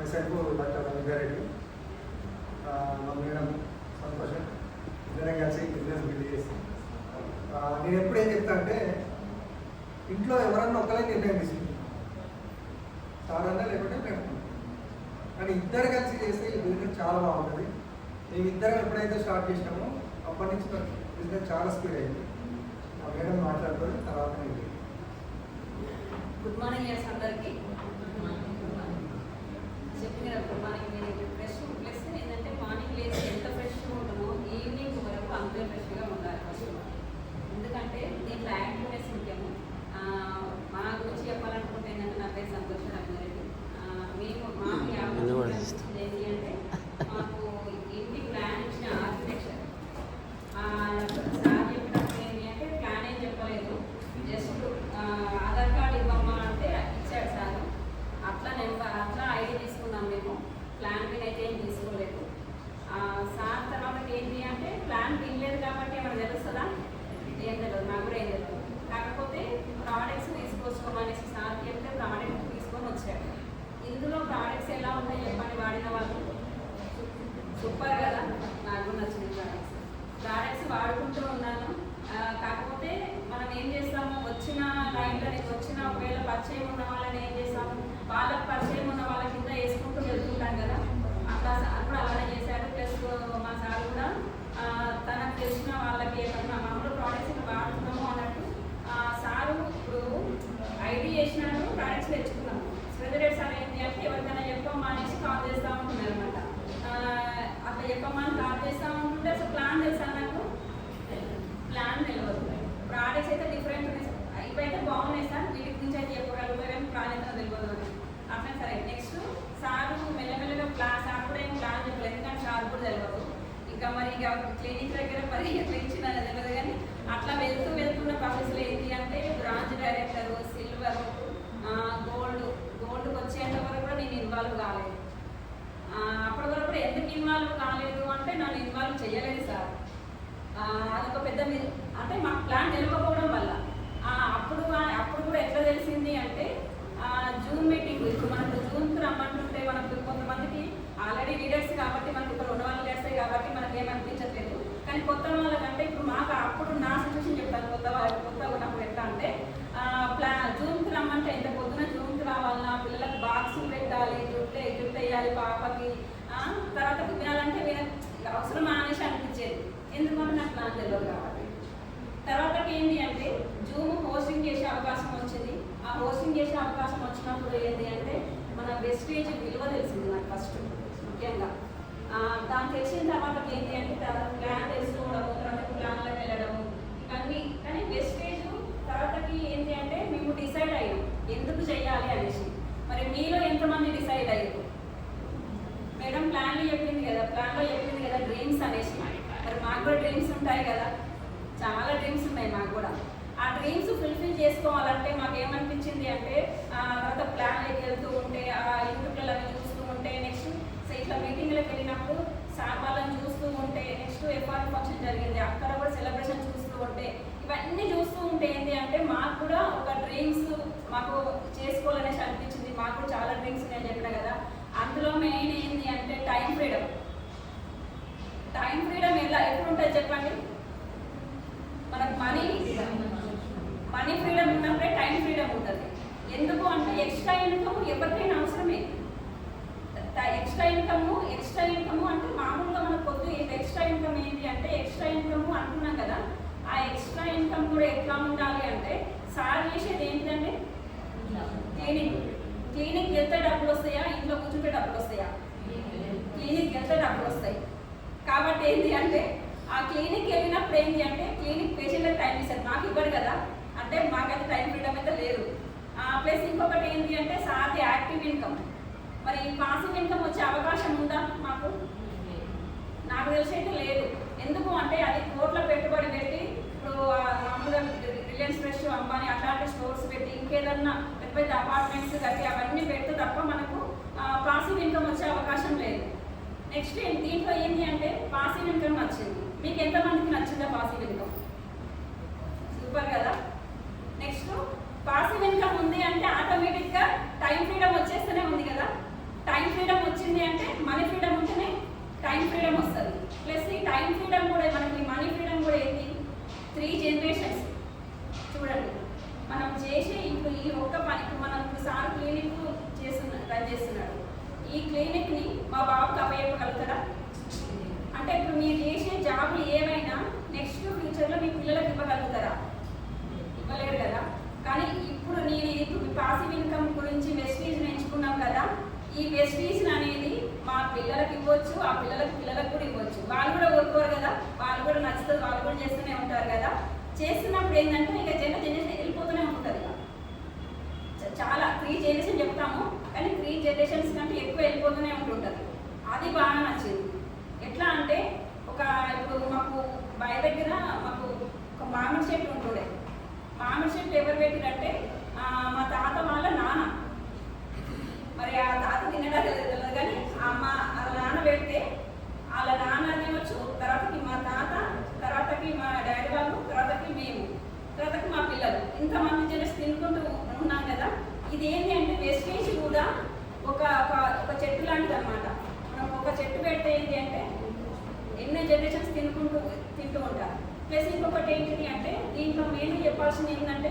President doctor Rangareddy మా madam సంతోషం. ఇద్దరం కలిసి బిజినెస్ బిల్డ్ చేసి. నేను ఎప్పుడేం చెప్తా అంటే ఇంట్లో ఎవరన్నా ఒకరే నిర్ణయం చాలా సారన్నా లేకుంటే మేము కానీ ఇద్దరు కలిసి చేస్తే ఈ బిజినెస్ చాలా బాగుంటుంది. మేము ఇద్దరం ఎప్పుడైతే స్టార్ట్ చేసినామో అప్పటి నుంచి బిజినెస్ చాలా స్పీడ్ అయింది. ఆ మేడం మాట్లాడుకొని తర్వాత గుడ్ మార్నింగ్ అందరికీ. ఎందుకంటే నీ plant clínica next FR function జరిగింది. అక్కడ కూడా సెలబ్రేషన్ చూస్తూ ఉంటే ఇవన్నీ చూస్తూ ఉంటే ఏంటి అంటే మాకు కూడా ఒక డ్రీమ్స్ మాకు చేసుకోవాలనేసి అనిపించింది. మాకు చాలా డ్రీమ్స్ నేను చెప్పిన కదా. అందులో మెయిన్ ఏంటి అంటే టైం ఫ్రీడమ్ టైం ఫ్రీడమ్ ఎలా ఎప్పుడు ఉంటుంది చెప్పండి? ఎట్లా ఉండాలి అంటే సార్ చేసేది ఏంటంటే క్లీనింగ్. క్లీనిక్ వెళ్తే డబ్బులు వస్తాయా? ఇంట్లో కూర్చుంటే డబ్బులు వస్తాయా? క్లినిక్ వెళ్తే డబ్బులు వస్తాయి. కాబట్టి ఏంటి అంటే ఆ క్లినిక్ వెళ్ళినప్పుడు ఏంటి అంటే క్లినిక్ పేషెంట్లకు టైం ఇస్తారు. మాకు ఇవ్వడు కదా. అంటే మాకైతే టైం ఫ్రీడమ్ అయితే లేదు. ప్లస్ ఇంకొకటి ఏంటి అంటే సార్ యాక్టివ్ ఇన్కమ్. మరి పాసివ్ ఇన్కమ్ వచ్చే అవకాశం ఉందా మాకు? నాకు తెలిసి అయితే లేదు. ఎందుకు అంటే అది కోట్ల పెట్టుబడి పెట్టి ఇప్పుడు మామూలుగా రిలయన్స్ ఫ్రెష్ అంబానీ అట్లాంటి స్టోర్స్ పెట్టి ఇంకేదన్నా పెద్ద పెద్ద అపార్ట్మెంట్స్ కట్టి అవన్నీ పెడితే తప్ప మనకు పాసివ్ ఇన్కమ్ వచ్చే అవకాశం లేదు. నెక్స్ట్ దీంట్లో ఏంటి అంటే పాసివ్ ఇన్కమ్ నచ్చింది. మీకు ఎంతమందికి నచ్చిందా పాసివ్ ఇన్కమ్ సూపర్ కదా? నెక్స్ట్ పాసివ్ ఇన్కమ్ ఉంది అంటే ఆటోమేటిక్గా టైం ఫ్రీడమ్ వచ్చేస్తూనే ఉంది కదా? టైం ఫ్రీడమ్ వచ్చింది అంటే మనీ ఫ్రీడమ్ ఉంటేనే టైం ఫ్రీడమ్ వస్తుంది. ప్లస్ ఈ టైం ఫ్రీడమ్ కూడా మనకి మనీ ఫ్రీడమ్ కూడా ఏంటి? Three generations. చూడండి. మనం చేసే ఇప్పుడు ఈ ఒక్క పనికి మనం సార్ క్లినిక్ చేస్తున్నా రన్ చేస్తున్నాడు. ఈ క్లినిక్ని మా బాబుకి అప్పయ్యగలుగుతారా అంటే ఇప్పుడు మీరు చేసే జాబులు ఏమైనా నెక్స్ట్ ఫ్యూచర్లో మీ పిల్లలకు ఇవ్వగలుగుతారా? ఇవ్వలేరు కదా. కానీ ఇప్పుడు నేను ఇప్పుడు పాసివ్ ఇన్కమ్ గురించి వెస్టీజ్ ఎంచుకున్నాం కదా. ఈ వెస్టీజ్ అనేది మా పిల్లలకి ఇవ్వచ్చు ఆ పిల్లలకి పిల్లలకు కూడా ఇవ్వచ్చు. వాళ్ళు కూడా కోరుకోరు కదా వాళ్ళు కూడా నచ్చుతుంది వాళ్ళు కూడా చేస్తూనే ఉంటారు కదా. చేస్తున్నప్పుడు ఏంటంటే ఇక జన జనరేషన్ వెళ్ళిపోతూనే ఉంటుంది. చాలా త్రీ జనరేషన్ చెప్తాము కానీ త్రీ జనరేషన్స్ కంటే ఎక్కువ వెళ్ళిపోతూనే ఉంటుంటుంది. అది బాగా నచ్చింది. ఎట్లా అంటే ఒక ఇప్పుడు మాకు బయ దగ్గర మాకు ఒక మామిడి చెట్టు ఉంటుండే. మామిడి చెట్టు ఎవరు పెట్టిరంటే మా తాత వాళ్ళ నాన్న. మరి ఆ తాత తినడా తెలియదు కానీ అమ్మ వాళ్ళ నాన్న పెడితే వాళ్ళ నాన్న అనేవచ్చు తర్వాతకి మా తాత తర్వాతకి మా డాడీ వాళ్ళు తర్వాతకి మేము తర్వాతకి మా పిల్లలు. ఇంతమంది జనస్ తినుకుంటూ ఉన్నాం కదా. ఇది ఏంటి అంటే వెస్టేజ్ కూడా ఒక ఒక ఒక చెట్టు లాంటిది అనమాట మనం ఒక చెట్టు పెడితే ఏంటి అంటే ఎన్నో జనరేషన్స్ తినుకుంటూ తింటూ ఉంటారు. ప్లస్ ఇంకొకటి ఏంటిది అంటే దీంట్లో మెయిన్ చెప్పాల్సింది ఏంటంటే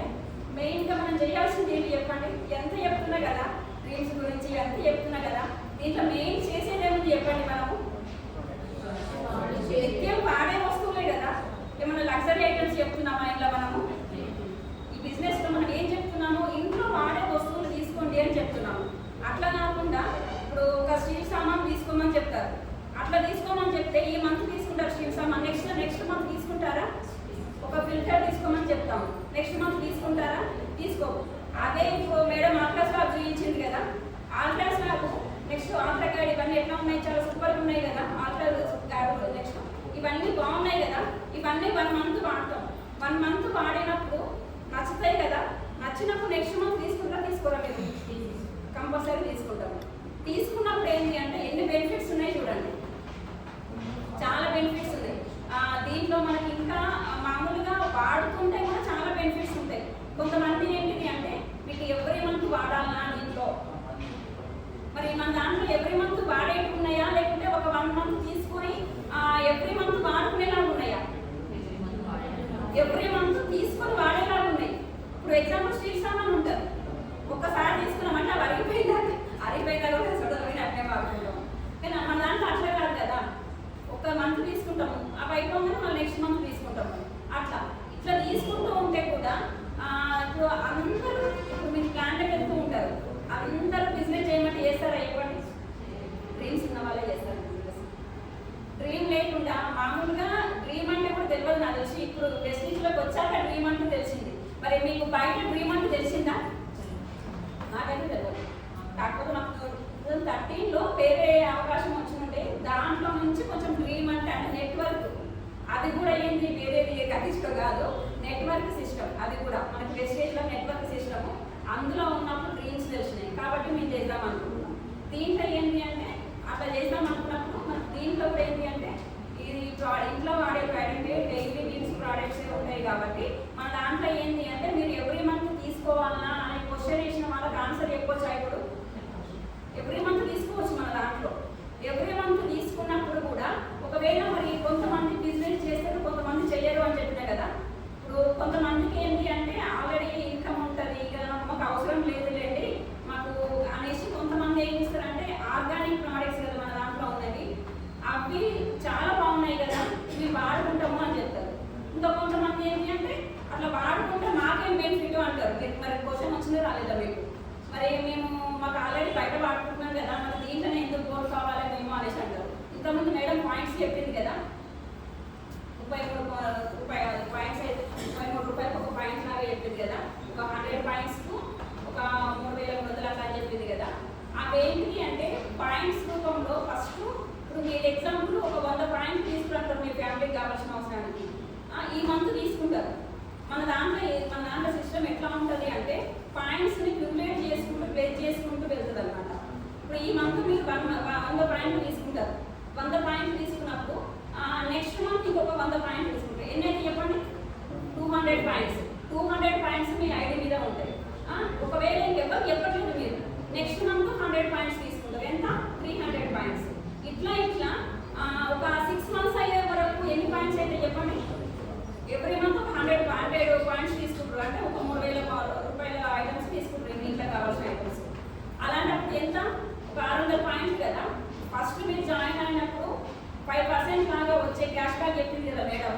మెయిన్గా మనం చేయాల్సింది ఏంటి చెప్పండి? ఎంత చెప్తున్నా కదా డ్రీమ్స్ గురించి ఎంత చెప్తున్నా కదా. దీంట్లో మెయిన్ చేసేది ఏముంది చెప్పండి మనము? నిత్యం వాడే వస్తువులే కదా. ఏమైనా లగ్జరీ ఐటమ్స్ చెప్తున్నామా ఇంట్లో మనము? ఈ బిజినెస్లో మనం ఏం చెప్తున్నాము? ఇంట్లో వాడే వస్తువులు తీసుకోండి అని చెప్తున్నాము. అట్లా కాకుండా ఇప్పుడు ఒక స్టీల్ సామాన్ తీసుకోమని చెప్తారు. అట్లా తీసుకోమని చెప్తే ఈ మంత్ తీసుకుంటారు స్టీల్ సామాన్. నెక్స్ట్ నెక్స్ట్ మంత్ తీసుకుంటారా? ఒక ఫిల్టర్ తీసుకోమని చెప్తాము. నెక్స్ట్ మంత్ తీసుకుంటారా? తీసుకో అదే ఇప్పుడు మేడం ఆల్ట్రాస్ ల్యాబ్ చూపించింది కదా ultras lab next ultra guide ఇవన్నీ ఎట్లా ఉన్నాయి చాలా సూపర్ ఉన్నాయి కదా? ఆల్ట్రా ట్యాబ్లెట్ నెక్స్ట్ ఇవన్నీ బాగున్నాయి కదా? ఇవన్నీ వన్ మంత్ వాడతాం. వన్ మంత్ వాడినప్పుడు నచ్చుతాయి కదా? నచ్చినప్పుడు నెక్స్ట్ మంత్ తీసుకుంటా తీసుకోరా మీరు? కంపల్సరీ తీసుకుంటాం తీసుకున్నప్పుడు ఏంటి అంటే ఎన్ని బెనిఫిట్స్ ఉన్నాయి చూడండి. చాలా బెనిఫిట్స్ ఉన్నాయి. దీంట్లో మనకి ఇంకా మామూలుగా వాడుతుంటే కూడా చాలా బెనిఫిట్స్ ఉంటాయి. కొంతమంది ఏంటిది అంటే మీకు ఎవరి మంత్ వాడాలా మరి మన దాంట్లో ఎవ్రీ మంత్ వాడేవి ఉన్నాయా? లేకుంటే ఒక వన్ మంత్ తీసుకొని ఎవ్రీ మంత్ వాడుకునేలాగా ఉన్నాయా? ఎవ్రీ మంత్ తీసుకొని వాడేలాగా ఉన్నాయి. ఇప్పుడు ఎగ్జాంపుల్ స్టీల్ సామాన్ ఉంటుంది. ఒక్కసారి తీసుకున్నామంటే అవి అరిగిపోయిందా అరిగిపోయిందా కూడా చూడలేదు అట్లే వాడుకుంటాం కానీ మన దాంట్లో అట్లే కాదు కదా. ఒక మంత్ తీసుకుంటాము. ఆ అయిపోగానే కావాల్సిన అవసరానికి. ఈ మంత్ తీసుకుంటారు. మన దాంట్లో మన దాంట్లో సిస్టమ్ ఎట్లా ఉంటుంది అంటే పాయింట్స్ని క్యూములేట్ చేసుకుంటూ బేస్ చేసుకుంటూ వెళ్తుంది అనమాట ఇప్పుడు ఈ మంత్ మీరు వంద వంద పాయింట్లు తీసుకుంటారు. వంద పాయింట్లు తీసుకున్నప్పుడు నెక్స్ట్ మంత్ ఇంకొక వంద పాయింట్లు తీసుకుంటారు. ఎన్నైతే చెప్పండి? Two hundred points two hundred points మీ ఐడి మీద ఉంటాయి. ఒకవేళ ఇంకెవరు చెప్పట్లేదు మీరు. నెక్స్ట్ మంత్ హండ్రెడ్ పాయింట్స్ తీసుకుంటారు. ఎంత? త్రీ హండ్రెడ్ పాయింట్స్ ఇట్లా ఇట్లా ఒక సిక్స్ మంత్స్ అయ్యే వరకు ఎన్ని పాయింట్స్ అయితే చెప్పండి? ఎవ్రీ మంత్ ఒక హండ్రెడ్ హండ్రెడ్ పాయింట్స్ తీసుకుంటారు. అంటే ఒక మూడు వేల రూపాయల ఐటమ్స్ తీసుకుంటారు. ఇంట్లో కావాల్సిన ఐటమ్స్. అలాంటప్పుడు ఎంత? పాయింట్స్ కదా. ఫస్ట్ మీరు జాయిన్ అయినప్పుడు ఫైవ్ పర్సెంట్ లాగా వచ్చే క్యాష్ బ్యాక్ చెప్పింది కదా మేడం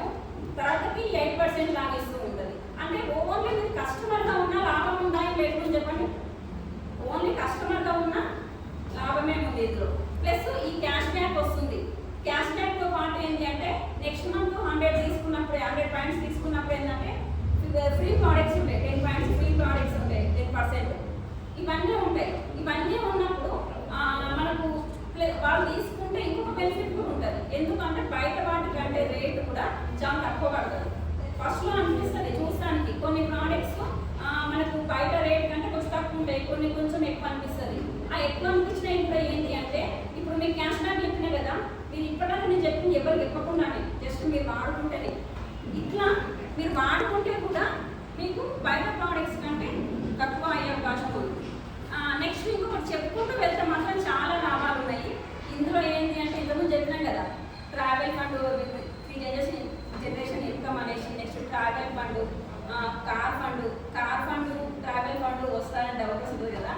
తర్వాతకి ఎయిట్ పర్సెంట్ లాగా ఇస్తూ ఉంటుంది. అంటే ఓన్లీ మీరు కస్టమర్గా ఉన్న లాభం ఉందా? ఇంకా చెప్పండి ఓన్లీ కస్టమర్గా ఉన్న లాభమే ఉంది ఇందులో ప్లస్ ఈ క్యాష్ బ్యాక్ వస్తుంది క్యాష్ బ్యాక్తో పాటు ఏంటి అంటే నెక్స్ట్ మంత్ హండ్రెడ్ తీసుకున్నప్పుడు హండ్రెడ్ పాయింట్స్ తీసుకున్నప్పుడు ఏంటంటే ఫ్రీ ప్రోడక్ట్స్ ఉంటాయి. టెన్ పాయింట్స్ ఫ్రీ ప్రోడక్ట్స్ ఉంటాయి. టెన్ పర్సెంట్ ఇవన్నీ ఉంటాయి. ఇవన్నీ ఉన్నప్పుడు మనకు వాళ్ళు తీసుకుంటే ఇంకొక బెనిఫిట్ కూడా ఉంటుంది. ఎందుకంటే బయట వాటి కంటే రేట్ కూడా చాలా తక్కువ పడుతుంది. ఫస్ట్లో అనిపిస్తుంది చూస్తానికి కొన్ని ప్రోడక్ట్స్ మనకు బయట రేట్ కంటే కొంచెం తక్కువ ఉంటాయి. కొన్ని కొంచెం ఎక్కువ అనిపిస్తుంది. ఆ ఎక్కువ అనిపించిన కూడా ఏంటి అంటే ఇప్పుడు మీకు క్యాష్ బ్యాక్ చెప్పినా కదా మీరు ఇప్పటిదాకా నేను చెప్పింది ఎవరికి చెప్పకుండానే. జస్ట్ మీరు వాడుకుంటేనే. ఇట్లా మీరు వాడుకుంటే కూడా మీకు బయట ప్రోడక్ట్స్ కంటే తక్కువ అయ్యే అవకాశం ఉంది. నెక్స్ట్ ఇంకొకటి చెప్పుకుంటూ వెళ్తే మాత్రం చాలా లాభాలు ఉన్నాయి. ఇందులో ఏంటి అంటే ఇంతకుముందు చెప్పినాం కదా travel fund three generation generation income అనేసి next travel fund car fund car fund travel fund వస్తాయని అవకాశం ఉంది కదా.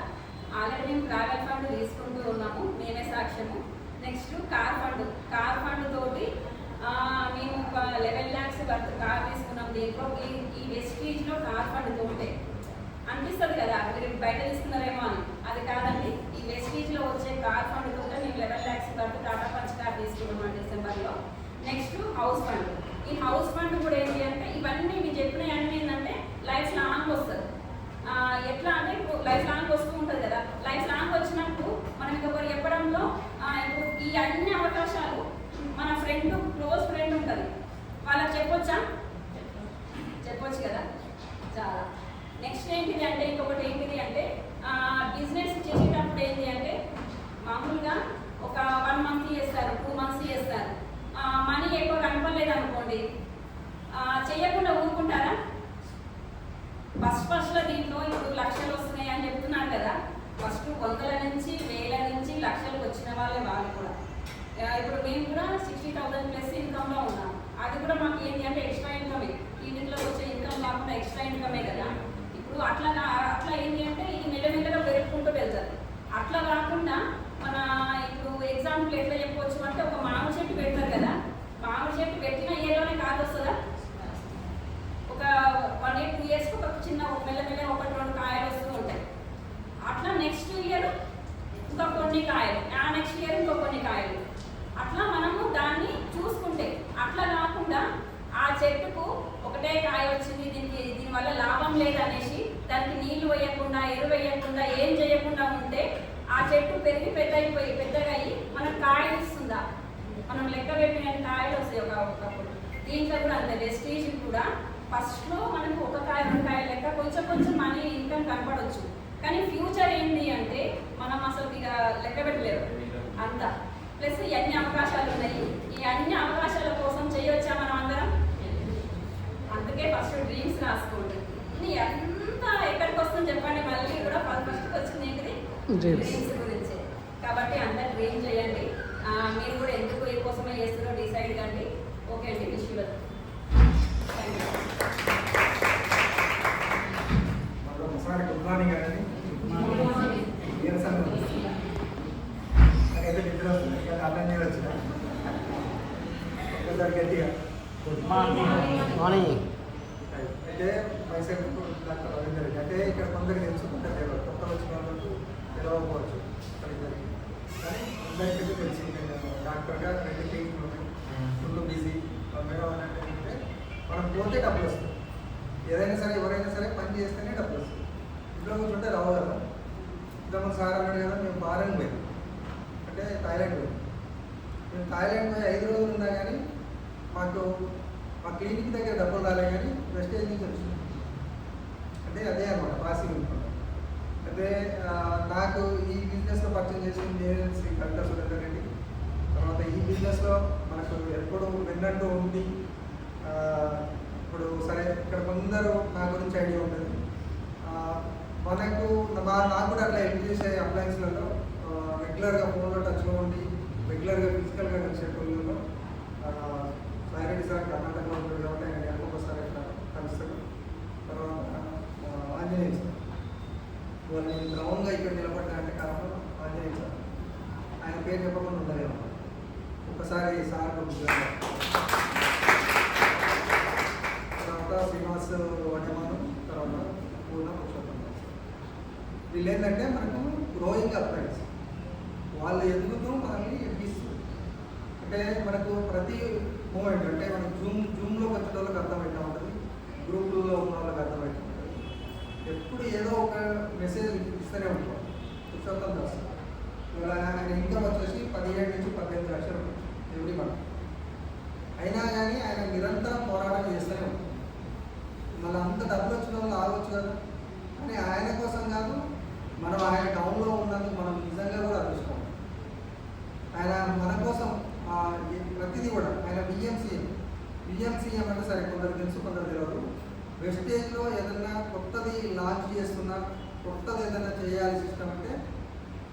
ఆల్రెడీ మేము ట్రావెల్ ఫండ్ తీసుకుంటూ ఉన్నాము మేమే సాక్ష్యము. Next car fund car fund తోటి లెవెన్ ల్యాక్స్ వర్త్ కార్ తీసుకున్నాం. దీంట్లో ఈ ఈ వెస్టీజ్లో కార్ ఫండ్ తోటే అనిపిస్తుంది కదా మీరు బయట తీసుకున్నారేమో అని. అది కాదండి. ఈ వెస్ట్లో వచ్చే కార్ ఫండ్ తోటే మేము లెవెన్ ల్యాక్స్ వరకు టాటా పంచ్ కార్ తీసుకున్నాం డిసెంబర్లో నెక్స్ట్ హౌస్ ఫండ్ ఈ హౌస్ ఫండ్ కూడా ఏంటి అంటే ఇవన్నీ మీరు చెప్పిన అన్ని ఏంటంటే లైఫ్ లాంగ్ వస్తుంది. ఎట్లా అంటే లైఫ్ లాంగ్ వస్తూ ఉంటుంది కదా. లైఫ్ లాంగ్ వచ్చినప్పుడు మనం ఇంకొకరు చెప్పడంలో ఇప్పుడు ఈ అన్ని అవకాశాలు మన ఫ్రెండ్ క్లోజ్ ఫ్రెండ్ ఉంటుంది. వాళ్ళకి చెప్పొచ్చా? చెప్పొచ్చు కదా? చాలా. నెక్స్ట్ ఏంటిది అంటే ఇంకొకటి ఏంటిది అంటే బిజినెస్ చేసేటప్పుడు ఏంటి అంటే మామూలుగా ఒక వన్ మంత్ చేస్తారు టూ మంత్స్ చేస్తారు మనీ ఎక్కువ కనపడలేదు అనుకోండి ఆ, చేయకుండా ఊరుకుంటారా ఫస్ట్ ఫస్ట్లో దీంట్లో ఇప్పుడు లక్షలు వస్తున్నాయి అని చెప్తున్నారు కదా ఫస్ట్ వందల నుంచి వేల నుంచి లక్షలకు వచ్చిన వాళ్ళే వాళ్ళు కూడా ఆ, ఇప్పుడు మేము కూడా సిక్స్టీ థౌసండ్ ప్లస్ ఇన్కమ్లో ఉన్నాం అది కూడా మాకు ఏంటి అంటే ఎక్స్ట్రా ఇన్కమే క్లినిక్లో వచ్చే ఇన్కమ్ కాకుండా ఎక్స్ట్రా ఇన్కమే కదా ఇప్పుడు అట్లా కా- అట్లా ఏంటి అంటే ఇది మెల్లమెల్లగా పెరుగుకుంటూ వెళ్తారు అట్లా కాకుండా మన ఇప్పుడు ఎగ్జాంపుల్ ఎట్లా చెప్పవచ్చు అంటే ఒక మామిడి చెట్టు పెడతారు కదా మామిడి చెట్టు పెట్టిన ఇయర్లోనే కాదు వస్తుందా ఒక వన్ ఇయర్ టూ ఇయర్స్ ఒక చిన్న ఒక మెల్లమెల్ల ఒకటి రెండు కాయలు వస్తూ ఉంటాయి అట్లా నెక్స్ట్ ఇయర్ ఇంకా కొన్ని కాయలు ఆ నెక్స్ట్ ఇయర్ ఇంకో కొన్ని కాయలు అట్లా మనము దాన్ని చూసుకుంటే అట్లా కాకుండా ఆ చెట్టుకు ఒకటే కాయ వచ్చింది దీనికి దీనివల్ల లాభం లేదనేసి దానికి నీళ్ళు ఎరువేయకుండా ఎరువు వేయకుండా ఏం చేయకుండా ఉంటే ఆ చెట్టు పెరిగి పెద్ద అయిపోయి పెద్దగా అయ్యి మనకు కాయలు ఇస్తుందా? మనం లెక్క పెట్టిన కాయలు వస్తాయి ఒక ఒకప్పుడు. దీంట్లో కూడా అంతే వెస్టేజ్ కూడా ఫస్ట్లో మనకు ఒక కాయ రెండు కాయ లెక్క కొంచెం కొంచెం మనీ ఇన్కమ్ కనపడవచ్చు కానీ ఫ్యూచర్ ఏంటి అంటే మనం అసలు ఇక లెక్క పెట్టలేరు అంత. ప్లస్ ఈ అన్ని అవకాశాలు ఉన్నాయి. ఈ అన్ని అవకాశాల కోసం చేయవచ్చా మనం అందరం? అందుకే ఫస్ట్ డ్రీమ్స్ రాసుకోండి. ఇది ఎక్కడికి వస్తుంది చెప్పండి. మళ్ళీ కూడా ఫస్ట్ వచ్చింది ఏంటిది. డ్రీమ్స్ గురించి. కాబట్టి అంత డ్రీమ్ చేయండి. ఆ, మీరు కూడా ఎందుకు ఏ కోసమే చేస్తున్నారో డిసైడ్ కండి. ఓకే అండి విష్ యూ గుడ్ మార్నింగ్ అండి నీరసంగా ఉంది. నాకైతే నిద్ర వస్తుంది ఇంకా అన్నం నీరు వచ్చిన ఒకసారి గట్టిగా మార్నింగ్ అయితే మైసెల్ డాక్టర్ రవీందర్ రెడ్డి అంటే ఇక్కడ కొందరికి తెలుసు కొందరు తెలియదు కొత్త వచ్చిన వాళ్ళకు తెలియకపోవచ్చు వాళ్ళిద్దరికి. కానీ అందరికీ తెలిసి నేను డాక్టర్గా రెండు క్లినిక్లు ఉన్నాయి ఫుల్ బిజీ మేడం అని అంటే మనం పోతే డబ్బులు వస్తాయి ఏదైనా సరే ఎవరైనా సరే పని చేస్తేనే డబ్బులు వస్తాయి ఇంట్లో కూర్చుంటే రావు కదా ఇంతకుముందు సార్ అన్నాడు కదా మేము ఫారెన్ పోయాం అంటే థాయిలాండ్ పోయాం మేము థాయిలాండ్ పోయి ఐదు రోజులు ఉన్నా కానీ మాకు మా క్లినిక్ దగ్గర డబ్బులు రాలే కానీ వెస్టేజ్ నుంచి వచ్చింది అంటే అదే అనమాట పాసింగ్ ఇన్కమ్ అయితే ఆ, నాకు ఈ బిజినెస్లో పరిచయం చేసింది నేను శ్రీ కవిత సురేందర్ రెడ్డి తర్వాత ఈ బిజినెస్లో మనకు ఎప్పుడు విన్నట్టు ఉంది ఇప్పుడు సరే ఇక్కడ కొందరు నా గురించి ఐడియా ఉంటుంది మనకు మా నాకు కూడా అట్లా హెల్ప్ చేసే అప్లయన్స్లలో రెగ్యులర్గా ఫోన్లో టచ్లో ఉండి రెగ్యులర్గా ఫిజికల్గా కలిసే టోళ్ళలో సాయిరెడ్డి సార్ కర్ణాటకలో ఉంటాడు కాబట్టి ఆయన ఒకసారి ఇట్లా కలుస్తాడు. తర్వాత ఆంజనేయ సార్. వాళ్ళు గ్రౌండ్గా ఇక్కడ నిలబడ్డా అంటే కారణం ఆంజనేయ సార్. పేరు చెప్పకుండా ఉండలేము. ఒకసారి సార్ తర్వాత శ్రీనివాస్ వడ్డమాను తర్వాత పూర్ణ పురుషోత్తం. వీళ్ళు ఏంటంటే మనకు గ్రోయింగ్ అప్లైన్స్ వాళ్ళు ఎదుగుతూ మనల్ని ఎదిగిస్తారు అంటే మనకు ప్రతి మూమెంట్ అంటే మనం జూమ్ జూమ్లోకి వచ్చిన వాళ్ళకి అర్థమవుతా ఉంటుంది గ్రూపుల్లో ఉన్న వాళ్ళకి అర్థమవుతా ఉంటుంది. ఎప్పుడు ఏదో ఒక మెసేజ్ ఇస్తూనే ఉంటాం. పురుషోత్తం దాస్ ఇవాళ ఆయన ఇంకా వచ్చేసి పదిహేడు నుంచి పద్దెనిమిది లక్షలు. దేవుడి మనం అయినా కానీ ఆయన నిరంతరం పోరాటం చేస్తూనే ఉంటాం మళ్ళీ అంత డబ్బులు వచ్చిన వాళ్ళు ఆగొచ్చు కదా. కానీ ఆయన కోసం కాదు మనం ఆయన టౌన్లో ఉన్నందుకు మనం నిజంగా కూడా అదృష్టం ఆయన మన కోసం ఆ, ప్రతిదీ కూడా ఆయన బిఎంసీఎం బిఎంసీఎం అంటే సరే కొందరు తెలుసు కొందరు తెలియదు వెస్టేజ్లో ఏదైనా కొత్తది లాంచ్ చేస్తున్నా కొత్తది ఏదైనా చేయాలి సిస్టమ్ అంటే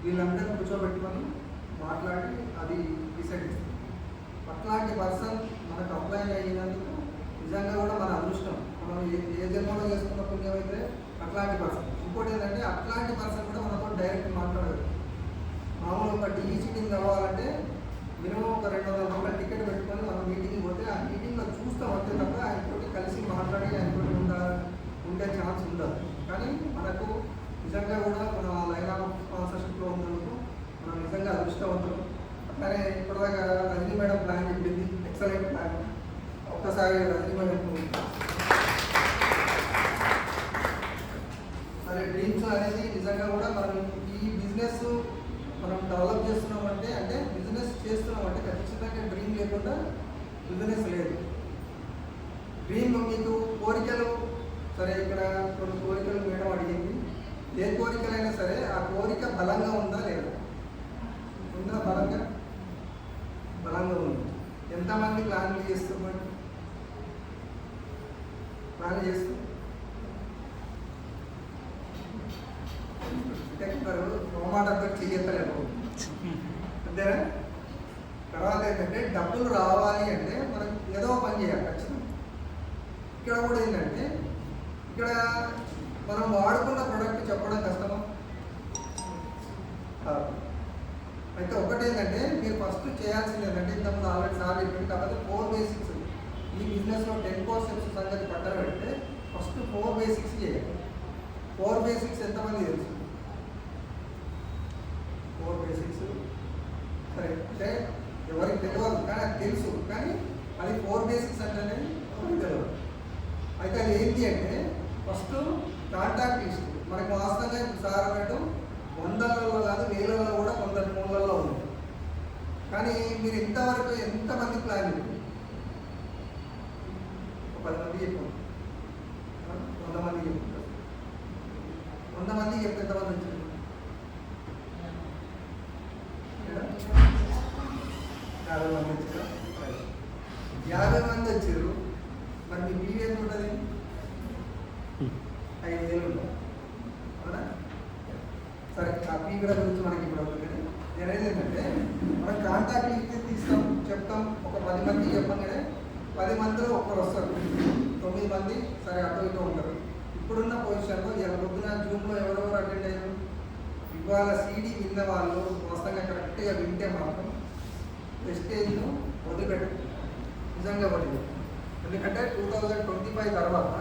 వీళ్ళందరూ కూర్చోబెట్టుకొని మాట్లాడి అది డిసైడ్ చేస్తారు. అట్లాంటి పర్సన్ మనకు అప్లై అయినందుకు నిజంగా కూడా మన అదృష్టం. మనం ఏ ఏ జన్మలో చేసుకున్న పుణ్యం అయితే అట్లాంటి పర్సన్. ఇంకోటి ఏంటంటే అట్లాంటి పర్సన్ కూడా మనతో డైరెక్ట్ మాట్లాడదు. మామూలు ఒక టీవీ సీటింగ్ అవ్వాలంటే మినిమం ఒక రెండు వందల రూపాయల టికెట్ పెట్టుకొని మనం మీటింగ్ పోతే ఆ మీటింగ్లో చూస్తాం అంతే తప్ప ఆయనతోటి కలిసి మాట్లాడి ఆయనతోటి ఉండ ఉండే ఛాన్స్ ఉండదు కానీ మనకు నిజంగా కూడా మన లైన్ ఆఫ్ స్పాన్సర్షిప్లో ఉన్నందుకు మనం నిజంగా అదృష్టవంతులు అట్లానే ఇప్పటిదాకా రజనీ మేడం ప్లాన్ చెప్పింది ఎక్సలెంట్ ప్లాన్ ఒక్కసారి రజనీ మేడం మరి డ్రీమ్స్ అనేది నిజంగా కూడా మనం ఈ బిజినెస్ మనం డెవలప్ చేస్తున్నామంటే అంటే బిజినెస్ చేస్తున్నామంటే ఖచ్చితంగా డ్రీమ్ లేకుండా బిజినెస్ లేదు డ్రీమ్ మీకు కోరికలు సరే ఇక్కడ కొన్ని కోరికలు మేడం అడిగింది ఏ కోరికలైనా సరే ఆ కోరిక బలంగా ఉందా లేదా ఉందా బలంగా బలంగా ఉంది ఎంతమంది ప్లాన్లు చేస్తున్నారు ప్లాన్ చేస్తూ చెప్తారు మొహమాటంతో చేయత్తలేదు అంతేనా? తర్వాత ఏంటంటే డబ్బులు రావాలి అంటే మనం ఏదో పని చేయాలి ఖచ్చితంగా. ఇక్కడ కూడా ఏంటంటే ఇక్కడ మనం వాడుకున్న ప్రోడక్ట్ చెప్పడం కష్టమా? అయితే ఒకటి ఏంటంటే మీరు ఫస్ట్ చేయాల్సింది ఏంటంటే ఇంతకుముందు ఆల్రెడీ సార్ చెప్పింది కాకపోతే ఫోర్ బేసిక్స్ ఈ బిజినెస్లో టెన్ కోర్సెస్ సంగతి పక్కన పెడితే ఫస్ట్ ఫోర్ బేసిక్స్ చేయాలి. ఫోర్ బేసిక్స్ ఎంతమంది తెలుసు? ఫోర్ బేసిక్స్ సరే అంటే ఎవరికి తెలియదు కానీ అది తెలుసు. కానీ అది ఫోర్ బేసిక్స్ అంటే ఎవరికి తెలియదు. అయితే అది ఏంటి అంటే ఫస్ట్ కాంటాక్ట్ లిస్ట్ మనకు వాస్తవంగా ఇప్పుడు సార్ అన్నట్టు వందలలో కాదు వేలలో కూడా కొందరు ఫోన్లలో ఉంది. కానీ మీరు ఇంతవరకు ఎంతమంది ప్లాన్ ఒక పది మంది చెప్పండి వంద మంది చెప్తారు వంద మంది చెప్తే ఎంతమంది వచ్చారు యాభై మంది వచ్చారు యాభై మంది వచ్చారు మరి మీ బిల్ ఎంత ఉంటుంది ఐదు వేలు ఉంటుంది అవునా సరే ఆ ఫీ కూడా గురించి మనకి ఇప్పుడు అవుతుంది కానీ నేను అనేది ఏంటంటే మనం కాంటాక్ట్ లిస్ట్ తీస్తాం చెప్తాం ఒక పది మంది చెప్పగానే పది మందిలో ఒక్కరు వస్తారు తొమ్మిది మంది సరే అటు ఇటు ఉంటారు ఇప్పుడున్న పొజిషన్లో ఇలా పొద్దున జూమ్లో ఎవరెవరు అటెండ్ అయ్యారు ఇవాళ సీడీ విన్న వాళ్ళు వాస్తవంగా కరెక్ట్గా వింటే మాత్రం వెస్టేజ్ను వదిలిపెట్టు నిజంగా వదిలిపెట్టు ఎందుకంటే టూ థౌజండ్ ట్వంటీ ఫైవ్ తర్వాత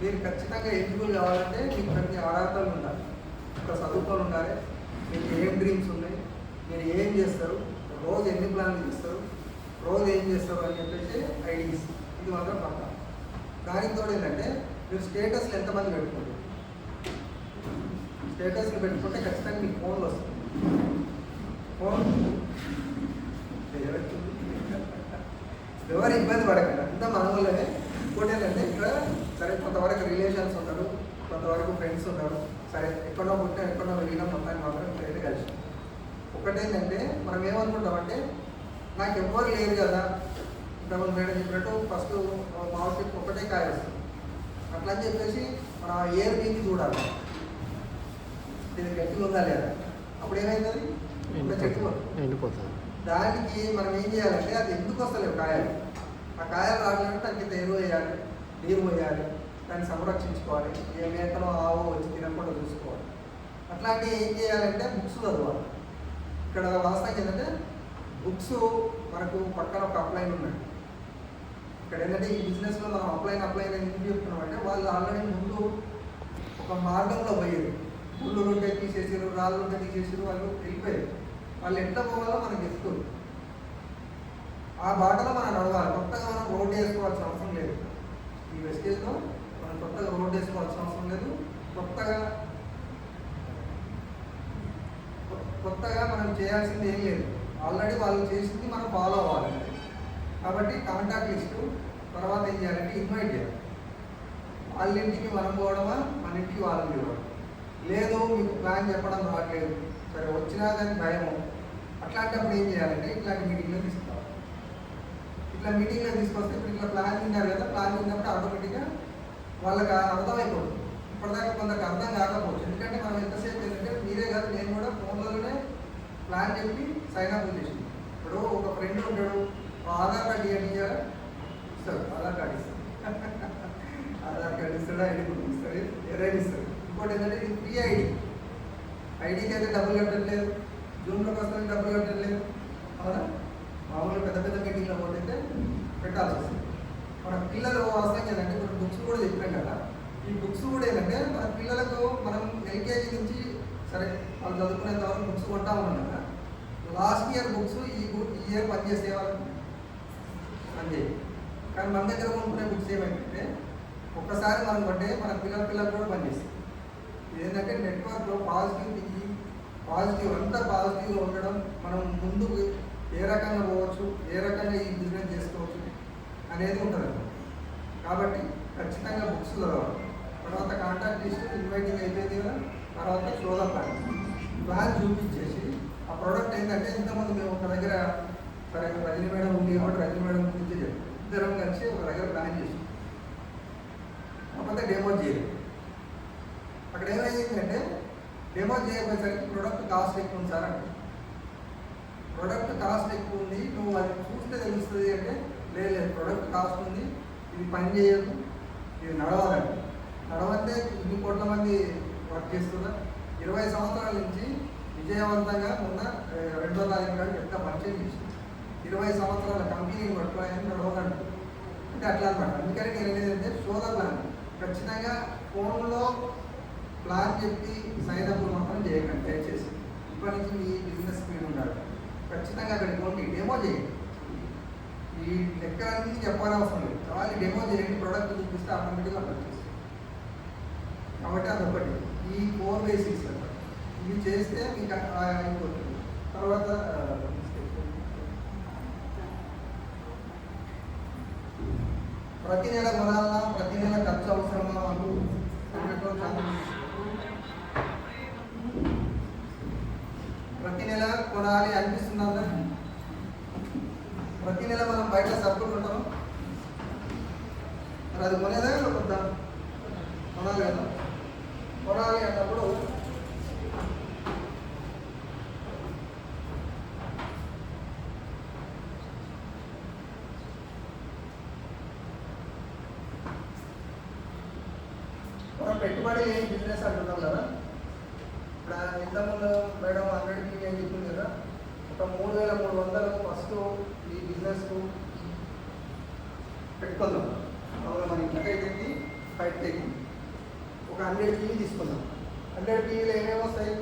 మీరు ఖచ్చితంగా ఎలిజిబుల్ ఒకరికి ఆరాధనలు అర్హతలు ఉండాలి. ఒక చదువుకొని ఉండాలి. మీకు ఏం డ్రీమ్స్ ఉన్నాయి? మీరు ఏం చేస్తారు? రోజు ఎన్ని ప్లాన్లు చేస్తారు? రోజు ఏం చేస్తారు అని చెప్పేసి ఐడియాస్ ఇది మాత్రం పక్క. దానికి తోడు ఏంటంటే మీరు స్టేటస్లు ఎంతమంది పెట్టుకుంటారు? స్టేటస్లు పెట్టుకుంటే ఖచ్చితంగా మీకు ఫోన్లు వస్తుంది. ఫోన్ ఎవరు ఇబ్బంది పడకండి. అంతా మనలోనే ఇంకోటి ఏంటంటే ఇక్కడ సరే కొంతవరకు రిలేషన్స్ ఉంటారు. కొంతవరకు ఫ్రెండ్స్ ఉంటారు సరే ఎక్కడో పుట్టినా ఎక్కడో వెళ్ళినా మొత్తాన్ని మాత్రం ఇక్కడైతే కలిసి. ఒకటేంటంటే మనం ఏమనుకుంటామంటే నాకు ఎవ్వరు లేరు కదా ఇంతకుముందు మేడం చెప్పినట్టు ఫస్ట్ మామిడి ఒకటే కాయ వస్తుంది అట్లా అని చెప్పేసి మన ఏర్ బీకి చూడాలి. ఇది గట్టిగా ఉందా లేదా? అప్పుడు ఏమైంది? ఒక చెట్టు పడుతుంది. ఎండిపోతుంది. దానికి మనం ఏం చేయాలంటే అది ఎందుకు వస్తలేవు కాయలు? ఆ కాయలు రావాలంటే దానికి ఎరువు వేయాలి నీరు వేయాలి దాన్ని సంరక్షించుకోవాలి. ఏ మేకలో ఆవో వచ్చి తినకుండా చూసుకోవాలి. అట్లాంటివి ఏం చేయాలంటే బుక్స్ చదవాలి. ఇక్కడ వాస్తవం ఏంటంటే బుక్స్ మనకు పక్కన ఒక అప్లైన్ ఉన్నాయి ఇక్కడ ఏంటంటే ఈ బిజినెస్లో మనం అప్లైన్ అప్లైన్ అని ఎందుకు చెప్తున్నాం అంటే వాళ్ళు ఆల్రెడీ ముందు ఒక మార్గంలో పోయారు. ముళ్ళు ఉంటే తీసేసారు రాళ్ళు ఉంటే తీసేసారు వాళ్ళు వెళ్ళిపోయారు. వాళ్ళు ఎట్లా పోవాలో మనకు తెలుస్తుంది ఆ బాటలో మనం నడవాలి. కొత్తగా మనం రోడ్ వేసుకోవాల్సిన అవసరం లేదు. ఈ వెస్టేజ్లో కొత్తగా రోడ్ వేసుకోవాల్సిన అవసరం లేదు. కొత్తగా కొత్తగా మనం చేయాల్సింది ఏం లేదు. ఆల్రెడీ వాళ్ళు చేసింది మనం ఫాలో అవ్వాలి. కాబట్టి కాంటాక్ట్ లిస్టు తర్వాత ఏం చేయాలంటే ఇన్వైట్ చేయాలి. వాళ్ళ ఇంటికి మనం పోవడమా? మన ఇంటికి వాళ్ళని పిలవడం. లేదు మీకు ప్లాన్ చెప్పడం రావట్లేదు. సరే వచ్చినా కానీ భయము. అట్లాంటప్పుడు ఏం చేయాలంటే ఇట్లాంటి మీటింగ్లో తీసుకోవాలి ఇట్లా మీటింగ్లో తీసుకొస్తే ఇప్పుడు ఇట్లా ప్లాన్ తిన్నారు కదా ప్లాన్ తిన్నప్పుడు ఆటోమేటిక్గా వాళ్ళకి అర్థమైపోతుంది ఇప్పటిదాకా కొందరికి అర్థం కాకపోవచ్చు. ఎందుకంటే మనం ఎంతసేపు ఏంటంటే మీరే కాదు నేను కూడా ఫోన్లలోనే ప్లాన్ చెప్పి సైన్ అప్ చేసి ఇప్పుడు ఒక ఫ్రెండ్ ఉంటాడు ఆధార్ కార్డు ఇవ్వండి ఇయ్యాలా? ఇస్తాడు ఆధార్ కార్డు ఇస్తాడు. ఆధార్ కార్డు ఇస్తాడు ఐడి బుక్ ఇస్తాడు ఎరైడ్ ఇస్తాడు. ఇంకోటి ఏంటంటే ఇది ఫ్రీ ఐడి. ఐడికి అయితే డబ్బులు కట్టట్లేదు జూన్లోకి వస్తే డబ్బులు కట్టట్లేదు అవునా? మామూలుగా పెద్ద పెద్ద మీటింగ్లో పోతే పెట్టాల్సి వస్తుంది. మన పిల్లలు అవసరం ఏంటంటే ఇప్పుడు బుక్స్ కూడా చెప్పాం కదా. ఈ బుక్స్ కూడా ఏంటంటే మన పిల్లలకు మనం ఎల్కేజీ నుంచి సరే వాళ్ళు చదువుకునేంత వరకు బుక్స్ కొంటా ఉన్నాం కదా. లాస్ట్ ఇయర్ బుక్స్ ఈ ఈ ఇయర్ పనిచేసే వాళ్ళకి పనిచేయి కానీ మన దగ్గర కొనుక్కునే బుక్స్ ఏమైందంటే ఒక్కసారి మనం కొంటే మన పిల్లల పిల్లలు కూడా పనిచేస్తాయి. ఏంటంటే నెట్వర్క్లో పాజిటివ్ పాజిటివ్ అంతా పాజిటివ్గా ఉండడం మనం ముందుకు ఏ రకంగా పోవచ్చు ఏ రకంగా ఈ బిజినెస్ చేసుకోవచ్చు అనేది ఉంటుంది. కాబట్టి ఖచ్చితంగా బుక్స్ చదవాలి. తర్వాత కాంటాక్ట్ లిస్ట్ ఇన్వైటింగ్ అయిపోయింది కదా తర్వాత శోధ ప్లాన్ ప్లాన్ చూపించేసి ఆ ప్రోడక్ట్ ఏంటంటే ఇంతకుముందు మేము ఒక దగ్గర సరే రజనీ మేడం ఉంది కాబట్టి రజనీ మేడం గురించి చెప్పాం. ఇద్దరం కలిసి ఒక దగ్గర ప్లాన్ చేసి. కాకపోతే డెమో చేయలేదు అక్కడ ఏమైందంటే డెమో చేయకపోయేసరికి ప్రోడక్ట్ కాస్ట్ ఎక్కువ ఉంది సార్ అంటే ప్రోడక్ట్ కాస్ట్ ఎక్కువ ఉంది. నువ్వు అది చూస్తే తెలుస్తుంది అంటే లేదు లేదు ప్రోడక్ట్ కాస్ట్ ఉంది. ఇది పని చేయదు ఇది నడవాలండి. నడవంటే ఇన్ని కోట్ల మంది వర్క్ చేస్తున్నారు. ఇరవై సంవత్సరాల నుంచి విజయవంతంగా ఉన్న రెండో తారీఖు నాడు ఎంత పనిచేసి చేసింది ఇరవై సంవత్సరాల కంపెనీ పట్టుకోవాలని నడవదండి అంటే అట్లా అనమాట అందుకని నేను ఏంటంటే శోధ ప్లాన్ ఖచ్చితంగా ఫోన్లో ప్లాన్ చెప్పి సైన్ అప్ మాత్రం చేయకండి దయచేసి. ఇప్పటి నుంచి మీ బిజినెస్ స్పీడ్ ఉండాలి. ఖచ్చితంగా అక్కడికి పోండి. డెమో చేయండి. ఈ లెక్కలన్నీ చెప్పాల్సిన అవసరం లేదు. కావాలి డెమో చేయండి ప్రోడక్ట్ చూపిస్తే ఆటోమేటిక్గా పనిచేస్తుంది కాబట్టి అదొకటి. ఈ ఫోర్ బేసిక్స్ అనమాట ఇవి చేస్తే మీకు అయిపోతుంది. తర్వాత ప్రతి నెల కొనాలన్నా ప్రతి నెల ఖర్చు అవసరమా వాళ్ళు ప్రతి నెల కొనాలి అనిపిస్తుందా ప్రతి నెల మనం బయట సరుకులు ఉంటాం మరి అది కొనేదా వద్దా కొనాలి కదా కొనాలి అన్నప్పుడు మనం పెట్టుబడి లేని బిజినెస్ అంటున్నాం కదా ఇప్పుడు ఆ ఇంతకుముందు మేడం హండ్రెడ్కి ఏం చెప్పింది కదా ఒక మూడు వేల మూడు వందలు ఫస్ట్ ఈ బిజినెస్కు పెట్టుకుందాం మామూలుగా మన ఇంటికైతే ఫైవ్ టేకి ఒక హండ్రెడ్ టీవీ తీసుకుందాం హండ్రెడ్ టీవీలో ఏమేమి వస్తాయి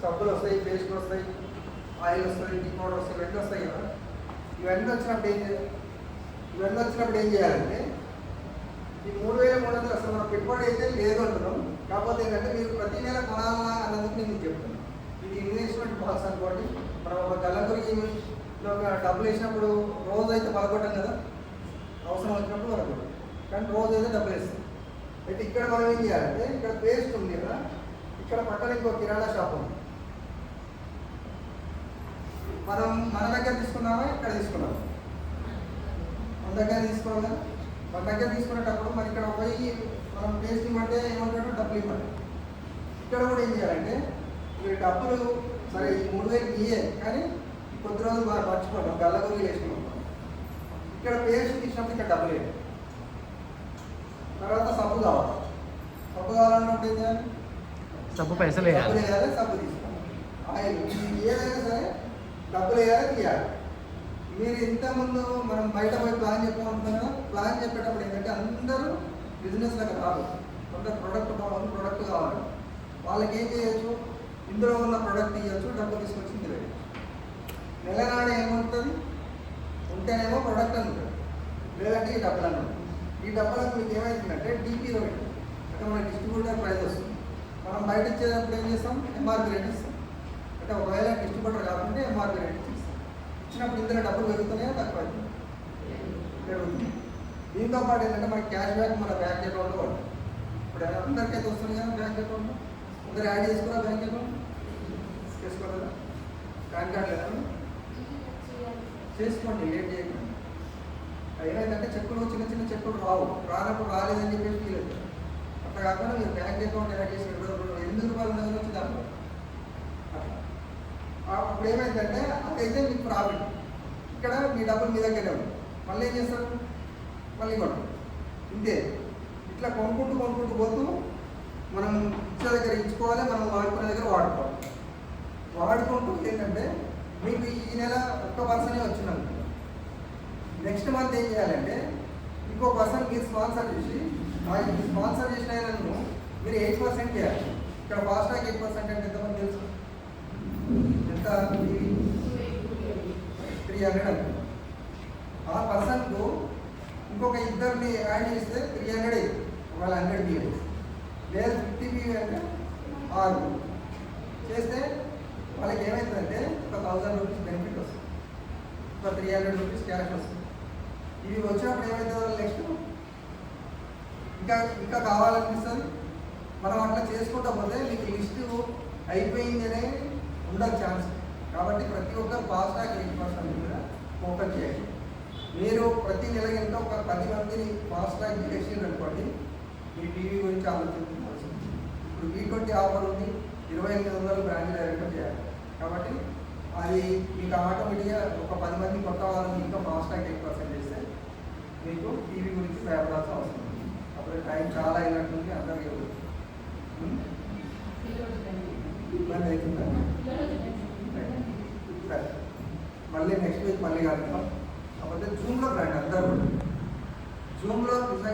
సబ్బులు వస్తాయి పేస్ట్లు వస్తాయి ఆయిల్ వస్తాయి టీ పౌడర్ వస్తాయి ఇవన్నీ వస్తాయి కదా ఇవన్నీ వచ్చినప్పుడు ఏం చేయాలి ఇవన్నీ వచ్చినప్పుడు ఏం చేయాలంటే ఈ మూడు వేల మూడు వందలు అసలు మన పెట్టుబడి అయితే లేదు అంటున్నాం. కాకపోతే ఏంటంటే మీరు ప్రతి నెల కొనాలా అన్నందుకు నేను చెప్తున్నాను ఇది ఇన్వెస్ట్మెంట్ బాక్స్ అనుకోండి. మనం ఒక గల్లగురికి లో డబ్బులు వేసినప్పుడు రోజు అయితే పలకొట్టాం కదా. అవసరం వచ్చినప్పుడు పలకొట్టాం కానీ రోజు అయితే డబ్బులు వేస్తాం. అయితే ఇక్కడ మనం ఏం చేయాలంటే ఇక్కడ పేస్ట్ ఉంది కదా. ఇక్కడ పక్కన ఇంకో కిరాణా షాప్ ఉంది. మనం మన దగ్గర తీసుకున్నామా ఇక్కడ తీసుకున్నామా? మన దగ్గర తీసుకోవాలి? కదా మన దగ్గర తీసుకునేటప్పుడు మరి ఇక్కడ పోయి మనం టేస్ట్ ఇవ్వంటే ఏమంటాడు డబ్బులు ఇవ్వండి ఇక్కడ కూడా ఏం చేయాలంటే ఈ డబ్బులు సరే ఈ మూడు వేలు ఇయ్యే కానీ కొద్ది రోజులు బాగా మర్చిపోతాం గల్లగొరి వేసుకున్నాం. ఇక్కడ పేస్ట్ తీసినప్పుడు ఇక్కడ డబ్బులు వేయాలి తర్వాత సబ్బు కావాలి. సబ్బు కావాలన్నప్పుడు ఏం చేయాలి? సబ్బు పైసలు సబ్బు వేయాలి వేయాలి సబ్బు తీసుకోవాలి. ఆయిల్ ఇది ఏదైనా సరే డబ్బులు వేయాలి తీయాలి. మీరు ఇంతకుముందు మనం బయట పోయి ప్లాన్ చెప్పమంటున్నాం ప్లాన్ చెప్పేటప్పుడు ఏంటంటే అందరూ బిజినెస్ లెక్క రాదు కొంత ప్రొడక్ట్ కావాలి ప్రొడక్ట్ కావాలి. వాళ్ళకి ఏం చేయొచ్చు? ఇందులో ఉన్న ప్రొడక్ట్ ఇవ్వచ్చు డబ్బులు తీసుకొచ్చి ఇందులో వేయొచ్చు. నెల నాడు ఏముంటుంది? ఉంటేనేమో ప్రొడక్ట్ అనుకుంటుంది లేదంటే ఈ డబ్బులు అనుకుంటుంది ఈ డబ్బులకు మీకు ఏమవుతుందంటే డీపీ రేట్ అంటే మన డిస్ట్రిబ్యూటర్ ప్రైస్ వస్తుంది. మనం బయట ఇచ్చేటప్పుడు ఏం చేస్తాం? ఎంఆర్పీ రేట్ ఇస్తాం. అంటే ఒకవేళ డిస్ట్రిబ్యూటర్ కాకుండా ఎంఆర్పీ రేట్ ఇస్తాం ఇచ్చినప్పుడు ఇందులో డబ్బులు పెరుగుతున్నాయో? తక్కువ పెరుగుతుంది దీంతో పాటు ఏంటంటే మన క్యాష్ బ్యాక్ మన బ్యాంక్ అకౌంట్లో పడుతుంది ఇప్పుడు అందరికైతే వస్తుంది కదా బ్యాంక్ అకౌంట్ అందరు యాడ్ చేసుకున్నా బ్యాంక్ అకౌంట్ చేసుకోలేదా పాన్ కార్డ్ లేదా? చేసుకోండి లేట్ చేయకండి. ఏమైందంటే చెక్కులు చిన్న చిన్న చెక్కులు రావు. రానప్పుడు రాలేదని చెప్పేసి ఫీల్ అవుతారు. అట్లా కాకుండా మీరు బ్యాంక్ అకౌంట్ యాడ్ చేసి రూపాయలు ఎనిమిది రూపాయలు ఉన్నది వచ్చి దాంట్లో అప్పుడు ఏమైందంటే అదైతే మీకు ప్రాఫిట్ ఇక్కడ మీ డబ్బులు మీ దగ్గరే ఉంది మళ్ళీ ఏం చేస్తారు మళ్ళీ కొట్టం. ఇంతే. ఇట్లా కొనుక్కుంటూ కొనుక్కుంటూ పోతూ మనం ఇచ్చే దగ్గర ఇచ్చుకోవాలి మనం వాడుకునే దగ్గర వాడుకోవాలి. వాడుకుంటూ ఏంటంటే మీకు ఈ నెల ఒక్క పర్సనే వచ్చినాను నెక్స్ట్ మంత్ ఏం చేయాలంటే ఇంకో పర్సన్ మీరు స్పాన్సర్ చేసి ఆ స్పాన్సర్ చేసిన మీరు ఎయిట్ పర్సెంట్ చేయాలి. ఇక్కడ ఫాస్ట్ ట్రాక్ ఎయిట్ పర్సెంట్ అంటే ఎంతమంది తెలుసు? ఎంత త్రీ హండ్రెడ్ అనుకుంటాం ఆ పర్సన్కు ఇంకొక ఇద్దరిని యాడ్ చేస్తే త్రీ హండ్రెడ్ అయింది వాళ్ళ హండ్రెడ్ బిఎస్ లేదా ఫిఫ్టీ బిఏ అంటే ఆరు. చేస్తే వాళ్ళకి ఏమవుతుందంటే ఒక థౌసండ్ రూపీస్ బెనిఫిట్ వస్తుంది. ఒక త్రీ హండ్రెడ్ రూపీస్ క్యాష్ వస్తుంది. ఇవి వచ్చినప్పుడు ఏమవుతుంది వాళ్ళు నెక్స్ట్ ఇంకా ఇంకా కావాలనిపిస్తుంది. మనం అట్లా చేసుకుంటా పోతే మీకు లిస్టు అయిపోయింది అనే ఉండదు ఛాన్స్. కాబట్టి ప్రతి ఒక్కరు ఫాస్ట్ ట్రాక్ ఎయిట్ కూడా ఓపెన్ చేయండి మీరు ప్రతి నెల ఎంత ఒక పది మందిని ఫాస్ట్ ట్రాక్ చేసిండ్రు అనుకోండి మీ టీవీ గురించి ఆలోచించాల్సి ఇప్పుడు వీ ట్వంటీ ఆఫర్ ఉంది ఇరవై ఎనిమిది వందలు బ్రాండ్ డైరెక్ట్ చేయాలి. కాబట్టి అది మీకు ఆటోమేటిక్గా ఒక పది మంది కొత్త వాళ్ళని ఇంకా ఫాస్ట్ ట్రాక్ ఎయిట్ పర్సెంట్ చేస్తే మీకు టీవీ గురించి భయపడాల్సిన అవసరం ఉంది. అప్పుడు టైం చాలా అయినట్టుంది అందరికీ ఉం? ఇబ్బంది అవుతుందా? సరే మళ్ళీ నెక్స్ట్ వీక్ మళ్ళీ కలుద్దాం. కాకపోతే జూమ్లో రండి అందరూ కూడా. జూమ్లో నిజంగా